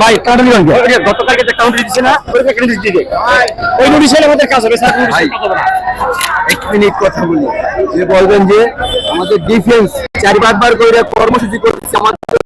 ভাই কাটা দিবেন গতকালকে যে কাউন্টার দিচ্ছে না কেন দিচ্ছে দিকে। ওই নোটিশে আমাদের কাজ হবে স্যার ভাই এক মিনিট কথা বলি। যে বলবেন যে আমাদের ডিফেন্স চারি পাঁচবার করে কর্মসূচি করছে আমাদের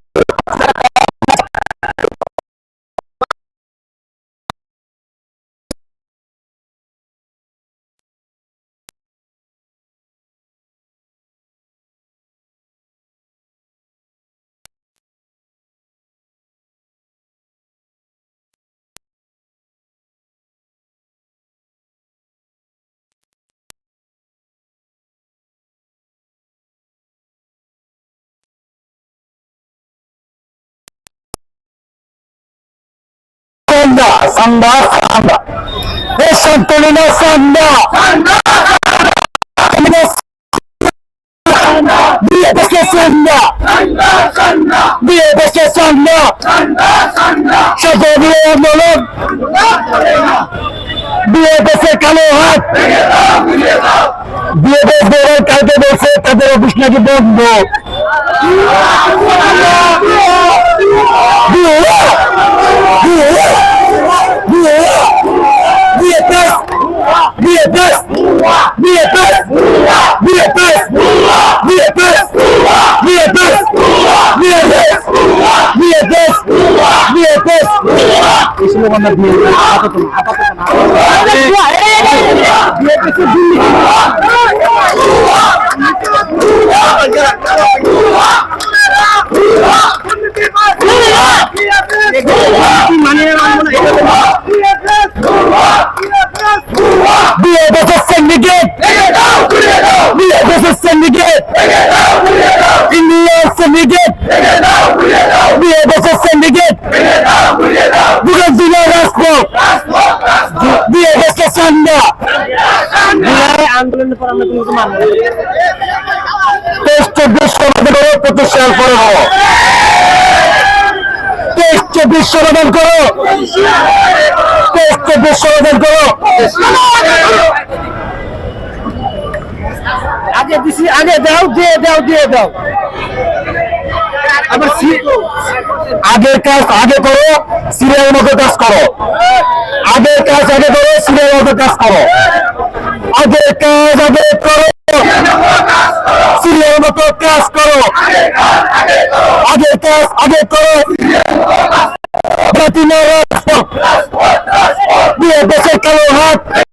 சந்தா சந்தா ரேஷன் தொழில சந்தா BDK sanda BDK sanda সদরীয় আন্দোলন বিএফএসের কালো হাত বিএফএস বেরোয় কালকে বলছে তাদের অফিস নাকি বন্ধ স্লোগান না বিয়ে আপাতত আপাতত না বিয়ে কিছু বিয়ে বছর সিন্ডিকেট বিয়ে বছর সিন্ডিকেট ইন্ডিয়া সিন্ডিকেট BFF কে সান্ডা! আন্দোলনের পর তেইশ চব্বিশ সমাধান করো প্রতিষ্ঠান করো তেইশ চব্বিশ সমাধান করো তেইশ চব্বিশ সমাধান করো আগে দিছি, আগে দাও, দিয়ে দাও দিয়ে দাও আবার আগের কাজ আগে করো সিরিয়াল কাজ করো। কাজ আগে করো সিরিয়াল কাজ করো। আগের কাজ আগে করো। সিরিয়াল মতো কাজ করো। কাজ আগে করো। প্রাচীন রাজপথ। দিয়ে দেশের কালো হাত।